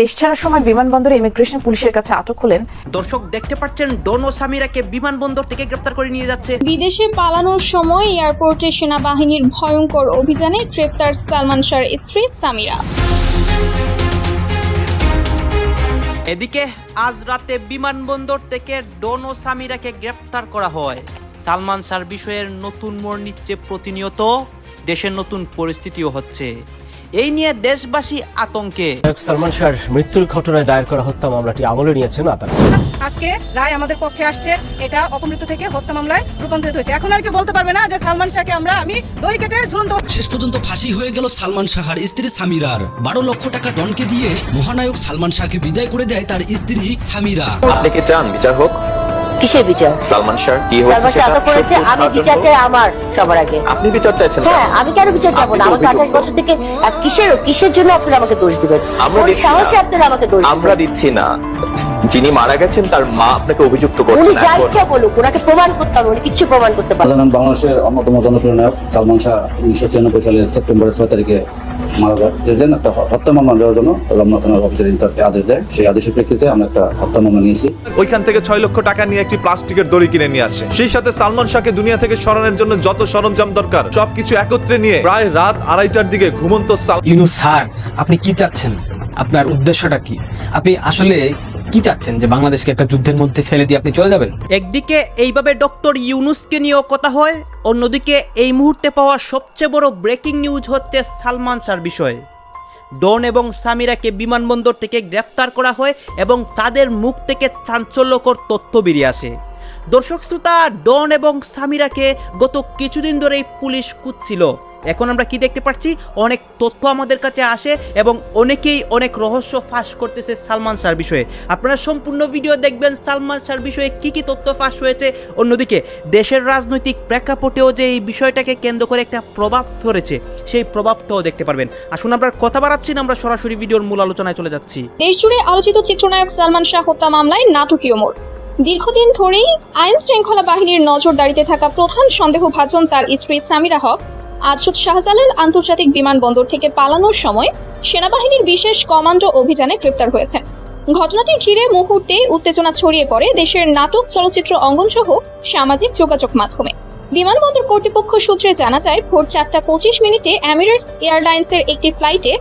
দেশ ছাড়ার সময় বিমানবন্দরে ইমিগ্রেশন পুলিশের কাছে আটক হলেন। দর্শক দেখতে পাচ্ছেন ডন ও সামিরাকে বিমানবন্দর থেকে গ্রেপ্তার করে নিয়ে যাচ্ছে। বিদেশে পালানোর সময় এয়ারপোর্টে সেনাবাহিনীর ভয়ঙ্কর অভিযানে গ্রেফতার সালমান শাহর স্ত্রী সামিরা। এদিকে আজ রাতে বিমানবন্দর থেকে ডন ও সামিরাকে গ্রেপ্তার করা হয়। সালমান শাহর বিষয়ের নতুন মোড় নিচ্ছে প্রতিনিয়ত দেশের নতুন পরিস্থিতিও হচ্ছে। এই নিয়ে দেশবাসী আতঙ্কে। সালমান শাহর মৃত্যুর ঘটনায় দায়ের করা হত্যা মামলাটি আমলে নিয়েছেন আদালত। আজকে রায় আমাদের পক্ষে আসছে এটা অপমৃত্যু থেকে হত্যা মামলায় রূপান্তরিত হয়েছে। এখন আর কেউ বলতে পারবে না যে সালমান শাহকে আমরা আমি দড়ি কেটে ঝুলন্ত শেষ পর্যন্ত ফাঁসি হয়ে গেল সালমান শাহার স্ত্রী সামিরার। বারো লক্ষ টাকা ডনকে দিয়ে মহানায়ক সালমান শাহকে বিদায় করে দেয় তার স্ত্রী সামিরা। আপনি কি চান বিচার হোক? কিসের বিচার? সালমান শাহ কি হয়েছে সালমান শাহ আটক করেছে আমি বিচার চাই আমার সবার আগে। আপনি বিচার চাইছেন হ্যাঁ আমি কেন বিচার আপনি না? তো আমাকে আঠাশ অভিযুক্ত। বছর থেকে কিসের কিসের জন্য আপনারা আমাকে দোষ দিবেন? আমরা দিচ্ছি সাহসে না। আপনারা আমাকে দোষ আমরা দিচ্ছি না। যিনি মারা গেছেন তার মা আপনাকে অভিযুক্ত উনি করছেন যা এখন। ইচ্ছা বলুক ওনাকে প্রমাণ করতে হবে উনি কিচ্ছু প্রমাণ করতে সাধারণ বাংলাদেশের অন্যতম জনপ্রিয় নায়ক সালমান শাহ উনিশশো ছিয়ানব্বই সালের সেপ্টেম্বরের ছয় তারিখে মারা যায়। যেদিন একটা হত্যা মামলা দেওয়ার জন্য রমনা থানার অফিসার ইনচার্জকে আদেশ দেয় সেই আদেশের প্রেক্ষিতে আমরা একটা হত্যা মামলা নিয়েছি। ওইখান থেকে ছয় লক্ষ টাকা নিয়ে একটি প্লাস্টিকের দড়ি কিনে নিয়ে আসে। সেই সাথে সালমান শাহকে দুনিয়া থেকে সরানোর জন্য যত সরঞ্জাম দরকার সবকিছু একত্রে নিয়ে প্রায় রাত আড়াইটার দিকে ঘুমন্ত সাল ইউনুস স্যার আপনি কি চাচ্ছেন? আপনার উদ্দেশ্যটা কি? আপনি আসলে কি চাচ্ছেন? যে বাংলাদেশকে একটা যুদ্ধের মধ্যে ফেলে দিয়ে আপনি চলে যাবেন? একদিকে এইভাবে ডক্টর ইউনুসকে নিয়েও কথা হয়, অন্যদিকে এই মুহূর্তে পাওয়া সবচেয়ে বড় ব্রেকিং নিউজ হচ্ছে সালমান শাহর বিষয়ে। ডন এবং সামিরাকে বিমানবন্দর থেকে গ্রেপ্তার করা হয় এবং তাদের মুখ থেকে চাঞ্চল্যকর তথ্য বেরিয়ে আসে। দর্শক শ্রোতা, ডন এবং সামিরাকে গত কিছুদিন ধরেই পুলিশ খুঁজছিল। এখন আমরা কি দেখতে পাচ্ছি? অনেক তথ্য আমাদের কাছে আসে এবং অনেকেই অনেক রহস্য ফাঁস করতেছে সালমান শাহর বিষয়ে। আপনারা সম্পূর্ণ ভিডিও দেখবেন সালমান শাহর বিষয়ে কি কি তথ্য ফাঁস হয়েছে। অন্যদিকে, দেশের রাজনৈতিক প্রেক্ষাপটেও যে এই বিষয়টাকে কেন্দ্র করে একটা প্রভাব ধরেছে, সেই প্রভাবটাও দেখতে পারবেন। আসুন আমরা কথা বাড়াচ্ছি না, আমরা সরাসরি ভিডিওর মূল আলোচনায় চলে যাচ্ছি। দেশজুড়ে আলোচিত চিত্রনায়ক সালমান শাহ হত্যা মামলায় নাটকীয় মোড়। দীর্ঘদিন ধরেই আইন শৃঙ্খলা বাহিনীর নজরদারিতে থাকা প্রধান সন্দেহভাজন তার স্ত্রী সামিরা হক আজ শাহজালাল আন্তর্জাতিক বিমানবন্দর থেকে পালানোর সময় সেনাবাহিনীর বিশেষ কমান্ডো অভিযানে গ্রেফতার হয়েছেন। ঘটনাটি ঘিরে মুহূর্তে উত্তেজনা ছড়িয়ে পড়ে দেশের নাটক চলচ্চিত্র অঙ্গন সহ সামাজিক যোগাযোগ মাধ্যমে। বিমানবন্দর কর্তৃপক্ষ সূত্রে জানা যায়, ভোর চারটা পঁচিশ মিনিটে এমিরেটস এয়ারলাইন্সের একটি ফ্লাইটে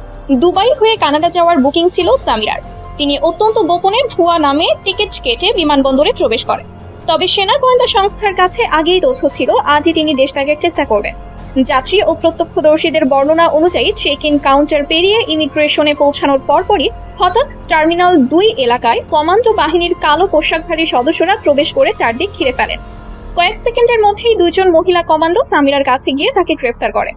দুবাই হয়ে কানাডা যাওয়ার বুকিং ছিল সামিরার। তিনি অত্যন্ত গোপনে ভুয়া নামে টিকিট কেটে বিমানবন্দরে প্রবেশ করেন। তবে সেনা গোয়েন্দা সংস্থার কাছে আগেই তথ্য ছিল, আজই তিনি দেশ ত্যাগের চেষ্টা করবেন। যাত্রী ও প্রত্যক্ষদর্শীদের বর্ণনা অনুযায়ী চেক ইন কাউন্টার পেরিয়ে ইমিগ্রেশনে পৌঁছানোর পরপরই হঠাৎ টার্মিনাল দুই এলাকায় কমান্ডো বাহিনীর কালো পোশাকধারী সদস্যরা প্রবেশ করে চারদিক ঘিরে ফেলেন কয়েক সেকেন্ডের মধ্যেই দুইজন মহিলা কমান্ডো সামিরার কাছে গিয়ে তাকে গ্রেফতার করে।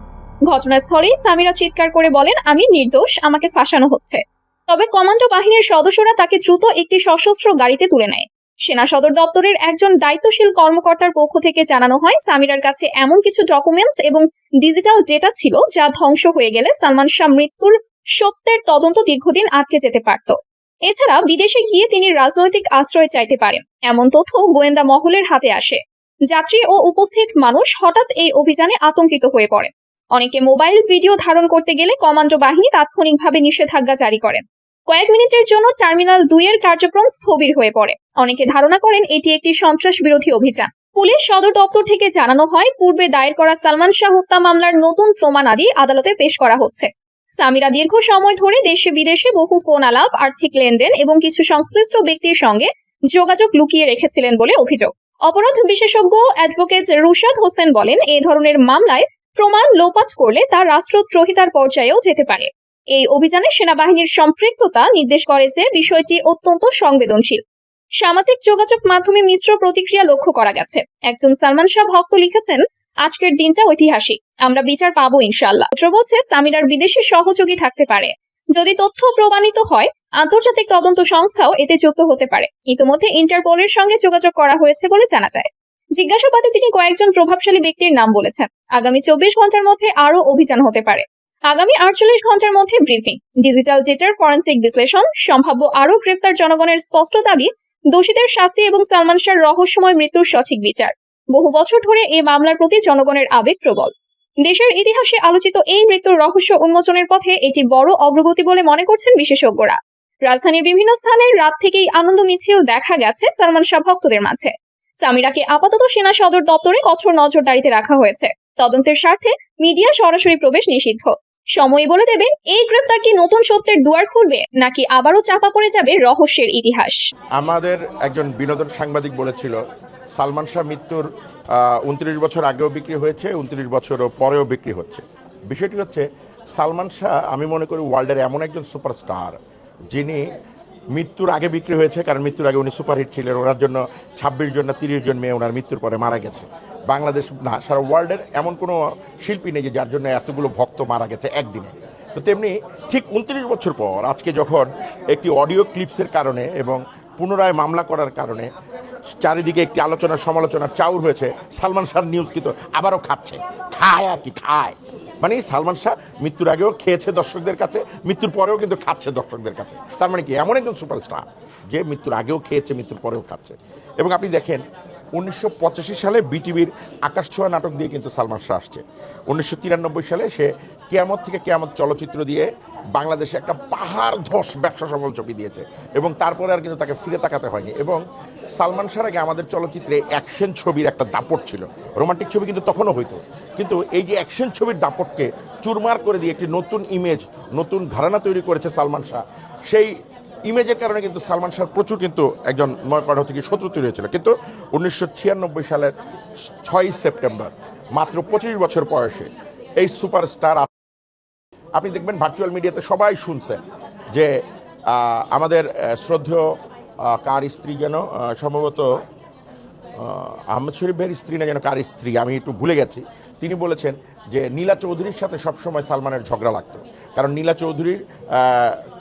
ঘটনাস্থলেই সামিরা চিৎকার করে বলেন, আমি নির্দোষ, আমাকে ফাঁসানো হচ্ছে। তবে কমান্ডো বাহিনীর সদস্যরা তাকে দ্রুত একটি সশস্ত্র গাড়িতে তুলে নেয়। সেনা সদর দপ্তরের একজন দায়িত্বশীল কর্মকর্তার পক্ষ থেকে জানানো হয়, সামিরার কাছে এমন কিছু ডকুমেন্টস এবং ডিজিটাল ডেটা ছিল যা ধ্বংস হয়ে গেলে সালমান শাহ মৃত্যুর সত্যের তদন্ত দীর্ঘদিন আটকে যেতে পারত। এছাড়া বিদেশে গিয়ে তিনি রাজনৈতিক আশ্রয় চাইতে পারেন। এমন তথ্য গোয়েন্দা মহলের হাতে আসে। যাত্রী ও উপস্থিত মানুষ হঠাৎ এই অভিযানে আতঙ্কিত হয়ে পড়ে। অনেকে মোবাইল ভিডিও ধারণ করতে গেলে কমান্ডো বাহিনী তাৎক্ষণিকভাবে নিষেধাজ্ঞা জারি করেন। কয়েক মিনিটের জন্য টার্মিনাল দুইয়ের কার্যক্রম স্থবির হয়ে পড়ে। অনেকে ধারণা করেন এটি একটি সন্ত্রাস বিরোধী অভিযান। পুলিশ সদর দপ্তর থেকে জানানো হয়, পূর্বে দায়ের করা সালমান শাহ হত্যা মামলার নতুন প্রমাণাদি আদালতে পেশ করা হচ্ছে। সামিরা দীর্ঘ সময় ধরে দেশে বিদেশে বহু ফোন আলাপ, আর্থিক লেনদেন এবং কিছু সংশ্লিষ্ট ব্যক্তির সঙ্গে যোগাযোগ লুকিয়ে রেখেছিলেন বলে অভিযোগ। অপরাধ বিশেষজ্ঞ অ্যাডভোকেট রুশাদ হোসেন বলেন এই ধরনের মামলায় প্রমাণ লোপাট করলে তা রাষ্ট্রদ্রোহিতার পর্যায়েও যেতে পারে। এই অভিযানে সেনাবাহিনীর সম্পৃক্ততা নির্দেশ করে যে বিষয়টি অত্যন্ত সংবেদনশীল। সামাজিক যোগাযোগ মাধ্যমে মিশ্র প্রতিক্রিয়া লক্ষ্য করা গেছে। একজন সালমান শাহ ভক্ত লিখেছেন, আজকের দিনটা ঐতিহাসিক। আমরা বিচার পাবো ইনশাল্লাহ বলছে, সামিরার বিদেশি সহযোগী থাকতে পারে। যদি তথ্য প্রমাণিত হয়, আন্তর্জাতিক তদন্ত সংস্থাও এতে যুক্ত হতে পারে। ইতিমধ্যে ইন্টারপোলের সঙ্গে যোগাযোগ করা হয়েছে বলে জানা যায়। জিজ্ঞাসাবাদে তিনি কয়েকজন প্রভাবশালী ব্যক্তির নাম বলেছেন। আগামী চব্বিশ ঘণ্টার মধ্যে আরও অভিযান হতে পারে। আগামী আটচল্লিশ ঘণ্টার মধ্যে ব্রিফিং ডিজিটাল ডেটার ফরেন্সিক বিশ্লেষণ, সম্ভাব্য আরও গ্রেপ্তার জনগণের স্পষ্ট দাবি, দোষীদের শাস্তি এবং সালমান শাহর রহস্যময় মৃত্যুর সঠিক বিচার। বহু বছর ধরে এই মামলার প্রতি জনগণের আবেগ প্রবল। দেশের ইতিহাসে আলোচিত এই মৃত্যুর রহস্য উন্মোচনের পথে এটি বড় অগ্রগতি বলে মনে করছেন বিশেষজ্ঞরা। রাজধানীর বিভিন্ন স্থানে রাত থেকেই আনন্দ মিছিল দেখা গেছে সালমান শাহ ভক্তদের মাঝে। সামিরাকে আপাতত সেনা সদর দপ্তরে কঠোর নজরদারিতে রাখা হয়েছে। তদন্তের স্বার্থে মিডিয়া সরাসরি প্রবেশ নিষিদ্ধ। সময় বলে দেবে, এই গ্রেফতার কি নতুন সত্যের দুয়ার খুলবে, নাকি আবারও চাপা পড়ে যাবে রহস্যের ইতিহাস? আমাদের একজন বিনোদন সাংবাদিক বলেছিল, সালমান শাহ মৃত্যুর উনত্রিশ বছর আগেও বিক্রি হয়েছে, উনত্রিশ বছরও পরেও বিক্রি হচ্ছে। বিষয়টি হচ্ছে, সালমান শাহ আমি মনে করি ওয়ার্ল্ডের এমন একজন সুপারস্টার, যিনি মৃত্যুর আগে বিক্রি হয়েছে, কারণ মৃত্যুর আগে উনি সুপারহিট ছিলেন, ওনার জন্য ছাব্বিশ জন না তিরিশ জন মেয়ে ওনার মৃত্যুর পরে মারা গেছে। বাংলাদেশ, না, সারা ওয়ার্ল্ডের এমন কোনো শিল্পী নেই যে যার জন্য এতগুলো ভক্ত মারা গেছে একদিনে। তো তেমনি ঠিক উনত্রিশ বছর পর আজকে যখন একটি অডিও ক্লিপসের কারণে এবং পুনরায় মামলা করার কারণে চারিদিকে একটি আলোচনা সমালোচনার চাউর হয়েছে, সালমান শাহ নিউজ কিন্তু আবারও খাচ্ছে। খায় আর কি, খায়। মানে সালমান শাহ মৃত্যুর আগেও খেয়েছে দর্শকদের কাছে, মৃত্যুর পরেও কিন্তু খাচ্ছে দর্শকদের কাছে। তার মানে কি, এমন একজন সুপারস্টার যে মৃত্যুর আগেও খেয়েছে, মৃত্যুর পরেও খাচ্ছে। এবং আপনি দেখেন উনিশশো পঁচাশি সালে বিটিভির আকাশ ছোঁয়া নাটক দিয়ে কিন্তু সালমান শাহ আসছে। উনিশশো তিরানব্বই সালে সে কেয়ামত থেকে কেয়ামত চলচ্চিত্র দিয়ে বাংলাদেশে একটা পাহাড় ধস ব্যবসা সফল ছবি দিয়েছে এবং তারপরে আর কিন্তু তাকে ফিরে তাকাতে হয়নি এবং সালমান শাহর আগে আমাদের চলচ্চিত্রে অ্যাকশন ছবির একটা দাপট ছিল। রোমান্টিক ছবি কিন্তু তখনও হইতো। কিন্তু এই যে অ্যাকশন ছবির দাপটকে চুরমার করে দিয়ে একটি নতুন ইমেজ নতুন ধারণা তৈরি করেছে সালমান শাহ, সেই ইমেজের কারণে কিন্তু সালমান শাহ প্রচুর কিন্তু একজন করা হচ্ছে শত্রু তৈরি হয়েছিল। কিন্তু উনিশশো ছিয়ানব্বই সালের ছয় সেপ্টেম্বর মাত্র পঁচিশ বছর বয়সে এই সুপারস্টার আপনি দেখবেন ভার্চুয়াল মিডিয়াতে সবাই শুনছেন যে আমাদের শ্রদ্ধেয় কার স্ত্রী যেন সম্ভবত আহ, আহমেদ শরীফ ভাইয়ের স্ত্রী না যেন কার স্ত্রী আমি একটু ভুলে গেছি। তিনি বলেছেন যে নীলা চৌধুরীর সাথে সবসময় সালমানের ঝগড়া লাগতো। কারণ নীলা চৌধুরীর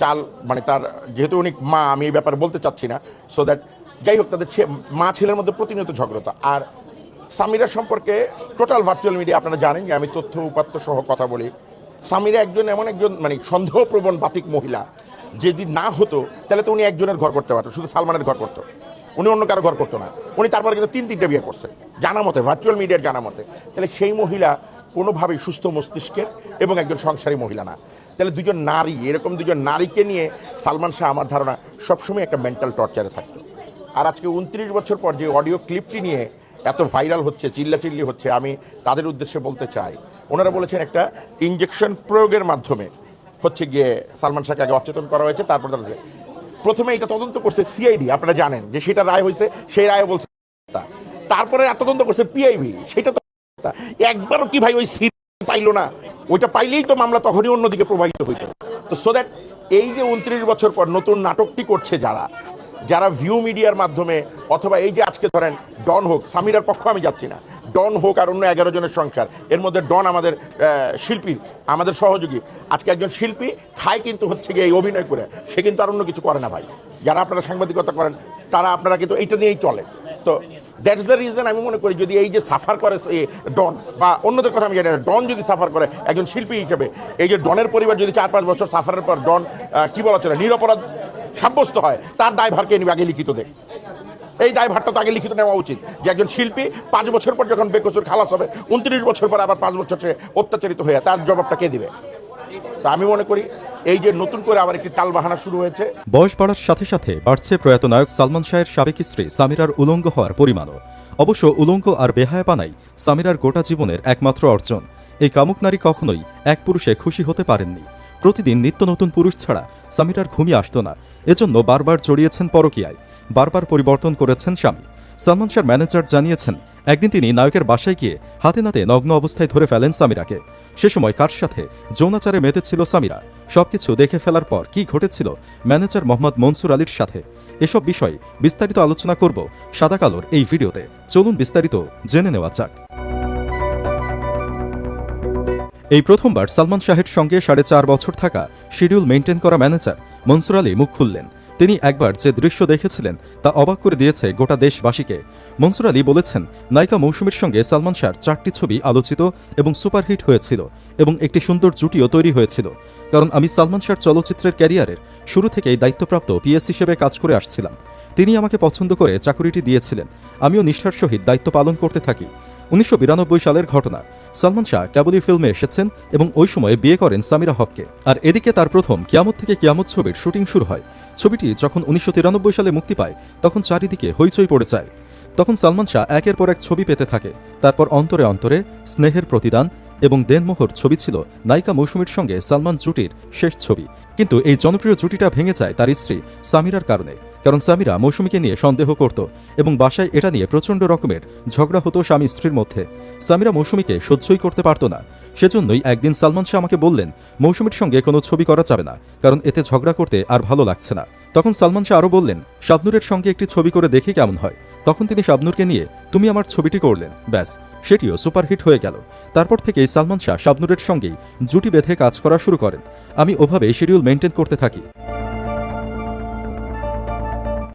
চাল মানে তার যেহেতু উনি মা, আমি এই ব্যাপারে বলতে চাচ্ছি না সো দ্যাট যাই হোক, তাদের মা ছেলের মধ্যে প্রতিনিয়ত ঝগড়তা আর সামিরা সম্পর্কে টোটাল ভার্চুয়াল মিডিয়া আপনারা জানেন যে আমি তথ্য উপাত্ত সহ কথা বলি। সামিরা একজন এমন একজন মানে সন্দেহপ্রবণ বাতিক মহিলা। যদি না হতো, তাহলে তো উনি একজনের ঘর করতে পারতো, শুধু সালমানের ঘর করতো। উনি অন্য কারও ঘর করতো না। উনি তারপরে কিন্তু তিন তিনটে বিয়ে করছে, জানা মতে ভার্চুয়াল মিডিয়ার জানা মতে। তাহলে সেই মহিলা কোনোভাবেই সুস্থ মস্তিষ্কের এবং একজন সংসারী মহিলা না তাহলে দুজন নারী, এরকম দুজন নারীকে নিয়ে সালমান শাহ আমার ধারণা সবসময় একটা মেন্টাল টর্চারে থাকতো আর আজকে উনত্রিশ বছর পর যে অডিও ক্লিপটি নিয়ে এত ভাইরাল হচ্ছে, চিল্লাচিল্লি হচ্ছে, আমি তাদের উদ্দেশ্যে বলতে চাই ওনারা বলেছেন একটা ইঞ্জেকশন প্রয়োগের মাধ্যমে হচ্ছে গিয়ে সালমান শাহকে আগে অচেতন করা হয়েছে, তারপর তারা প্রথমে এটা তদন্ত করছে সিআইডি আপনারা জানেন যে সেটা রায় হয়েছে, সেই রায় বলছে। তারপরে তদন্ত করছে পিআইবি সেটা তা। একবারও কি ভাই ওই সি পাইলো না? ওইটা পাইলেই তো মামলা তখনই অন্যদিকে প্রবাহিত হইত। তো সো দ্যাট এই যে উনত্রিশ বছর পর নতুন নাটকটি করছে যারা যারা ভিউ মিডিয়ার মাধ্যমে অথবা এই যে আজকে ধরেন ডন হোক, সামিরার পক্ষ আমি যাচ্ছি না। ডন হোক আর অন্য এগারো জনের সংসার, এর মধ্যে ডন আমাদের শিল্পী, আমাদের সহযোগী। আজকে একজন শিল্পী খায় কিন্তু হচ্ছে গিয়ে এই অভিনয় করে, সে কিন্তু আর অন্য কিছু করে না ভাই। যারা আপনারা সাংবাদিকতা করেন, তারা আপনারা কিন্তু এইটা নিয়েই চলে। তো দ্যাটস দ্য রিজন আমি মনে করি যদি এই যে সাফার করে ডন, বা অন্যদের কথা আমি জানি ডন যদি সাফার করে একজন শিল্পী হিসেবে, এই যে ডনের পরিবার যদি চার পাঁচ বছর সাফারের পর ডন কী বলা চলে, নিরপরাধ সাব্যস্ত হয়, তার দায়ভার কে নিবে আগে লিখিত দেখ। এই দায়ভারটা তো আগে লিখিত নেওয়া উচিত যে একজন শিল্পী পাঁচ বছর পর যখন বেকসুর খালাস হবে, উনত্রিশ বছর পর আবার পাঁচ বছর সে অত্যাচারিত হয়ে, তার জবাবটা কে দিবে? তা আমি মনে করি এই যে নতুন করে আবার একটি টালবাহানা শুরু হয়েছে। বয়স বাড়ার সাথে সাথে বাড়ছে প্রয়াত নায়ক সালমান শাহের সাবেক স্ত্রী সামিরার উলঙ্গ হওয়ার পরিমাণও। অবশ্য উলঙ্গ আর বেহায়াপানাই সামিরার গোটা জীবনের একমাত্র অর্জন। এই কামুক নারী কখনোই এক পুরুষে খুশি হতে পারেননি। প্রতিদিন নিত্য নতুন পুরুষ ছাড়া সামিরার ঘুমিয়ে আসতো না। এজন্য বারবার জড়িয়েছেন পরকীয়ায়। বারবার পরিবর্তন করেছেন স্বামী। সালমান শাহর ম্যানেজার জানিয়েছেন, একদিন তিনি নায়কের বাসায় গিয়ে হাতে নাতে নগ্ন অবস্থায় ধরে ফেলেন সামিরাকে। সে সময় কার সাথে? যৌনাচারে মেতেছিল সামিরা। সবকিছু দেখে ফেলার পর কি ঘটেছিল? ম্যানেজার মোহাম্মদ মনসুর আলীর সাথে। এসব বিষয়ে বিস্তারিত আলোচনা করব সাদা কালোর এই ভিডিওতে। চলুন বিস্তারিত জেনে নেওয়া যাক। এই প্রথমবার সালমান শাহের সঙ্গে সাড়ে চার বছর থাকা শিডিউল মেনটেন করা ম্যানেজার মনসুর আলী মুখ খুললেন। তিনি একবার যে দৃশ্য দেখেছিলেন, তা অবাক করে দিয়েছে গোটা দেশবাসীকে। মনসুর আলী বলেছেন, নায়িকা মৌসুমীর সঙ্গে সালমান শাহর চারটি ছবি আলোচিত এবং সুপারহিট হয়েছিল এবং একটি সুন্দর জুটিও তৈরি হয়েছিল। কারণ আমি সালমান শাহর চলচ্চিত্রের ক্যারিয়ারের শুরু থেকেই দায়িত্বপ্রাপ্ত পিএস হিসেবে কাজ করে আসছিলাম। তিনি আমাকে পছন্দ করে চাকুরিটি দিয়েছিলেন। আমিও নিষ্ঠার সহিত দায়িত্ব পালন করতে থাকি। উনিশশো বিরানব্বই সালের ঘটনা। সালমান শাহ কেবলই ফিল্মে এসেছেন এবং ওই সময় বিয়ে করেন সামিরা হককে। আর এদিকে তার প্রথম কিয়ামত থেকে কিয়ামত ছবির শুটিং শুরু হয়। ছবিটি যখন উনিশশো তিরানব্বই সালে মুক্তি পায়, তখন চারিদিকে হইচই পড়ে যায়। তখন সালমান শাহ একের পর এক ছবি পেতে থাকে। তারপর অন্তরে অন্তরে স্নেহের প্রতিদান এবং দেনমোহর ছবি ছিল নায়িকা মৌসুমীর সঙ্গে সালমান জুটির শেষ ছবি। কিন্তু এই জনপ্রিয় জুটিটা ভেঙে যায় তার স্ত্রী সামিরার কারণে। কারণ সামিরা মৌসুমীকে নিয়ে সন্দেহ করত এবং বাসায় এটা নিয়ে প্রচণ্ড রকমের ঝগড়া হতো স্বামী স্ত্রীর মধ্যে। সামিরা মৌসুমীকে সহ্যই করতে পারত না। সেজন্যই একদিন সালমান শাহ আমাকে বললেন, মৌসুমীর সঙ্গে কোনো ছবি করা যাবে না, কারণ এতে ঝগড়া করতে আর ভালো লাগছে না। তখন সালমান শাহ আরও বললেন, শাবনুরের সঙ্গে একটি ছবি করে দেখি কেমন হয়। তখন তিনি শাবনুরকে নিয়ে, তুমি আমার ছবিটি করলেন। ব্যাস, সেটিও সুপারহিট হয়ে গেল। তারপর থেকেই সালমান শাহ শাবনুরের সঙ্গেই জুটি বেঁধে কাজ করা শুরু করেন। আমি ওভাবে শিডিউল মেনটেন করতে থাকি।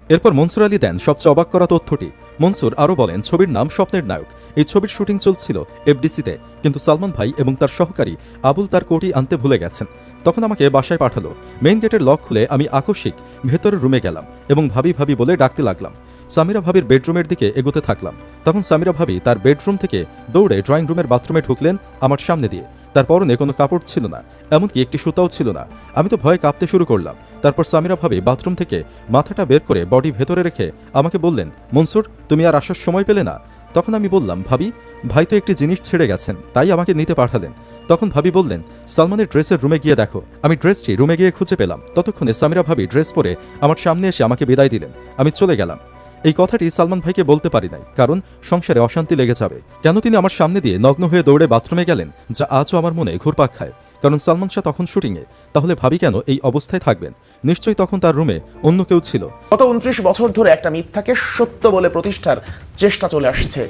এরপর মনসুর আলী দেন সবচেয়ে অবাক করা তথ্যটি। মনসুর আরও বলেন, ছবির নাম স্বপ্নের নায়ক। এই ছবির শুটিং চলছিল এফডিসিতে, কিন্তু সালমান ভাই এবং তার সহকারী আবুল তার কোটি আনতে ভুলে গেছেন। তখন আমাকে বাসায় পাঠালো। মেইন গেটের লক খুলে আমি আকস্মিক ভেতরের রুমে গেলাম এবং ভাবি ভাবি বলে ডাকতে লাগলাম। সামিরা ভাবির বেডরুমের দিকে এগোতে থাকলাম। তখন সামিরা ভাবি তার বেডরুম থেকে দৌড়ে ড্রয়িং রুমের বাথরুমে ঢুকলেন আমার সামনে দিয়ে। তার পরনে কোনো কাপড় ছিল না, এমনকি একটি সুতাও ছিল না। আমি তো ভয়ে কাঁপতে শুরু করলাম। তারপর সামিরা ভাবি বাথরুম থেকে মাথাটা বের করে বডি ভেতরে রেখে আমাকে বললেন, মনসুর, তুমি আর আসার সময় পেলে না? তখন আমি বললাম, ভাবি, ভাই তো একটি জিনিস ছেড়ে গেছেন, তাই আমাকে নিতে পাঠালেন। তখন ভাবি বললেন, সালমানের ড্রেসের রুমে গিয়ে দেখো। আমি ড্রেসটি রুমে গিয়ে খুঁজে পেলাম। ততক্ষণে সামিরা ভাবি ড্রেস পরে আমার সামনে এসে আমাকে বিদায় দিলেন। আমি চলে গেলাম। এই কথাটি সালমান ভাইকে বলতে পারি নাই, কারণ সংসারে অশান্তি লেগে যাবে। কেন তিনি আমার সামনে দিয়ে নগ্ন হয়ে দৌড়ে বাথরুমে গেলেন, যা আজও আমার মনে ঘুরপাক খায়। কারণ সালমান শাহ তখন শুটিংয়ে, তাহলে ভাবি কেন এই অবস্থায় থাকবেন? নিশ্চয়ই তখন তার রুমে অন্য কেউ ছিল। গত উনত্রিশ বছর ধরে একটা মিথ্যাকে সত্য বলে প্রতিষ্ঠার চেষ্টা চলে আসছে।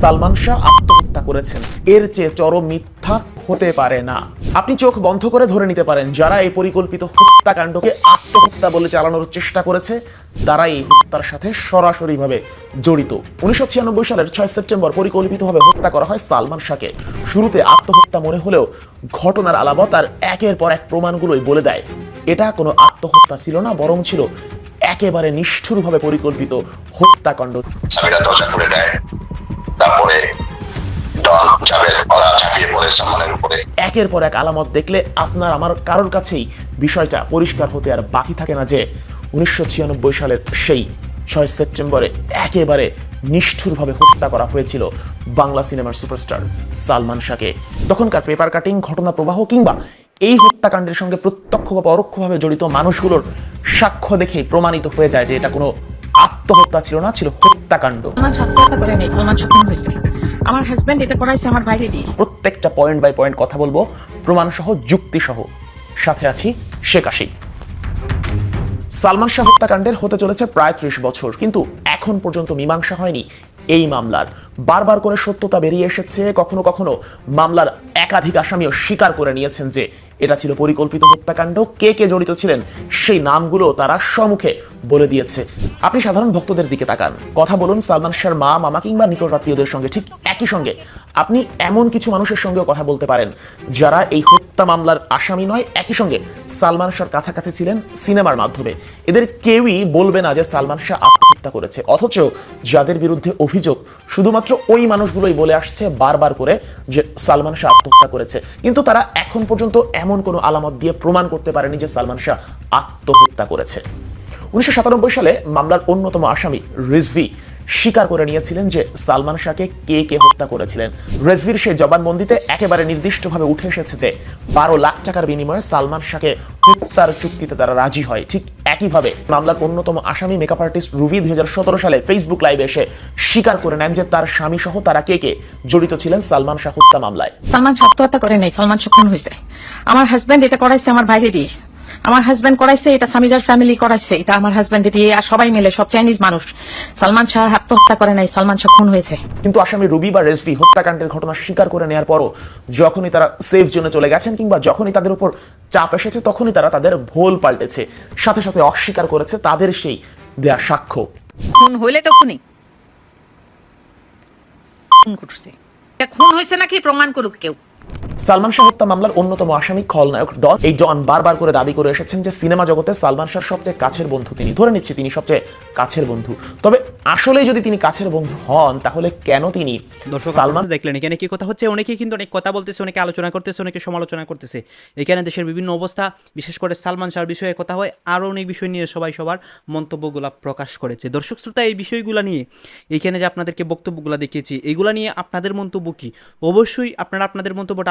সালমান শাহ আত্মহত্যা করেছেন। এর চেয়ে চরম মিথ্যা হতে পারে না। আপনি চোখ বন্ধ করে ধরে নিতে পারেন, যারা এই পরিকল্পিত হত্যাকাণ্ডকে আত্মহত্যা বলে চালানোর চেষ্টা করেছে তারা এই হত্যার সাথে সরাসরিভাবে জড়িত। উনিশশো ছিয়ানব্বই সালের ছয় সেপ্টেম্বর পরিকল্পিতভাবে হত্যা করা হয় সালমান শাহকে। শুরুতে আত্মহত্যা মনে হলেও ঘটনার আলামত আর একের পর এক প্রমাণগুলোই বলে দেয়। এটা কোনো আত্মহত্যা ছিল না বরং ছিল একেবারে নিষ্ঠুরভাবে পরিকল্পিত হত্যাকাণ্ড। দরজা খুলে দেয়। তারপরে ডন জাভেদ ওরা ঝাঁপিয়ে পড়ে সালমানের উপরে। একের পর এক আলামত দেখলে আপনার আমার কারোর কাছেই বিষয়টা পরিষ্কার হতে আর বাকি থাকে না যে উনিশশো ছিয়ানব্বই সালের সেই ছয় সেপ্টেম্বরে একেবারে নিষ্ঠুরভাবে হত্যা করা হয়েছিল বাংলা সিনেমার সুপারস্টার সালমান শাহকে। তখনকার পেপার কাটিং ঘটনা প্রবাহ কিংবা এই হত্যাকাণ্ডের সঙ্গে প্রত্যক্ষ বা পরোক্ষভাবে জড়িত মানুষগুলোর সাক্ষ্য দেখেই প্রমাণিত হয়ে যায় যে এটা কোনো আত্মহত্যা ছিল না ছিল হত্যাকাণ্ড। আমার হাজবেন্ড এটা করাইছে আমার বাইরে দিয়ে। প্রত্যেকটা পয়েন্ট বাই পয়েন্ট কথা বলব প্রমাণ সহ যুক্তি সহ সাথে আছি শেখ আশিক। সালমান শাহ হত্যাকাণ্ডের হতে চলেছে প্রায় ত্রিশ বছর কিন্তু এখন পর্যন্ত মীমাংসা হয়নি। এই মামলার। বারবার করে সত্যতা বেরিয়ে এসেছে, কখনো কখনো মামলার একাধিক আসামিও স্বীকার করে নিয়েছেন যে এটা ছিল পরিকল্পিত হত্যাকাণ্ড, কে কে জড়িত ছিলেন, সেই নামগুলো তারা সম্মুখে বলে দিয়েছে। আপনি সাধারণ ভক্তদের দিকে তাকান। কথা বলুন সালমান শাহর মা, মামা কিংবা নিকট আত্মীয়দের সঙ্গে, ঠিক একই সঙ্গে। আপনি এমন কিছু মানুষের সঙ্গেও কথা বলতে পারেন, যারা এই হত্যা মামলার আসামি নয়, একই সঙ্গে সালমান শাহর কাছাকাছি ছিলেন সিনেমার মাধ্যমে। এদের কেউই বলবে না যে সালমান শাহ আত্মহত্যা করেছে, অথচ যাদের বিরুদ্ধে অভিযোগ, শুধুমাত্র ওই মানুষগুলোই বলে আসছে বারবার করে যে সালমান শাহ আত্মহত্যা করেছে। কিন্তু তারা এখন পর্যন্ত এমন কোনো আলামত দিয়ে প্রমাণ করতে পারেনি যে সালমান শাহ আত্মহত্যা করেছে। উনিশশো সাতানব্বই সালে মামলার অন্যতম আসামি রিজভি স্বীকার করে নিয়েছিলেন যে সালমান শাহকে কে কে হত্যা করেছিলেন। রেজভির সেই জবানবন্দিতে একেবারে নির্দিষ্টভাবে উঠে এসেছে যে বারো লাখ টাকার বিনিময়ে সালমান শাহকে হত্যার চুক্তিতে তারা রাজি হয়। ঠিক একইভাবে মামলার অন্যতম আসামি মেকআপ আর্টিস্ট রুবি দুই হাজার সতেরো সালে ফেসবুক লাইভে এসে স্বীকার করে নেন যে তার স্বামী সহ তারা কে কে জড়িত ছিলেন সালমান শাহ হত্যা মামলায়। সালমান শাহ হত্যা করে নাই, সালমান শাহ খুন হয়েছে। আমার হাজবেন্ড এটা করাইছে আমার বাইরে দিয়ে। আমার হাজবেন্ড করাইছে এটা সামিরার ফ্যামিলি করাইছে এটা আমার হাজবেন্ড দিয়ে আর সবাই মিলে সব চাইনিজ মানুষ। সালমান শাহ আত্মহত্যা করে নাই সালমান শাহ খুন হয়েছে। কিন্তু আসামি রুবি বা রেজভি হত্যাকাণ্ডের ঘটনা স্বীকার করে নেওয়ার পরও যখনই তারা সেফ জোনে চলে গেছেন কিংবা যখনই তাদের উপর চাপ এসেছে তখনই তারা তাদের ভুল পাল্টেছে। সাথে সাথে অস্বীকার করেছে তাদের সেই দেয়া সাক্ষ্য। খুন হইলে তো খুনি। খুন করছে এটা খুন হয়েছে নাকি প্রমাণ করুক কেউ? সালমান শাহ হত্যা মামলার অন্যতম আসামি খলনায়ক ডন। এই জন বারবার করে দাবি করে এসেছেন যে সিনেমা জগতে সালমান শাহর সবচেয়ে কাছের বন্ধু তিনি। ধরে নিচ্ছি তিনি সবচেয়ে কাছের বন্ধু। তবে আসলে যদি তিনি কাছের বন্ধু হন তাহলে কেন তিনি দর্শক সালমান দেখলেন এখানে কি কথা হচ্ছে? অনেকেই কিন্তু অনেক কথা বলতেছে অনেকে আলোচনা করতেছে অনেকে সমালোচনা করতেছে। এখানে দেশের বিভিন্ন অবস্থা বিশেষ করে সালমান শাহর বিষয়ে কথা হয় আরও অনেক বিষয় নিয়ে সবাই সবার মন্তব্যগুলো প্রকাশ করেছে। দর্শক শ্রোতা এই বিষয়গুলো নিয়ে এইখানে যে আপনাদেরকে বক্তব্যগুলো দেখিয়েছি এইগুলো নিয়ে আপনাদের মন্তব্য কি? অবশ্যই আপনারা আপনাদের মন্তব্যটা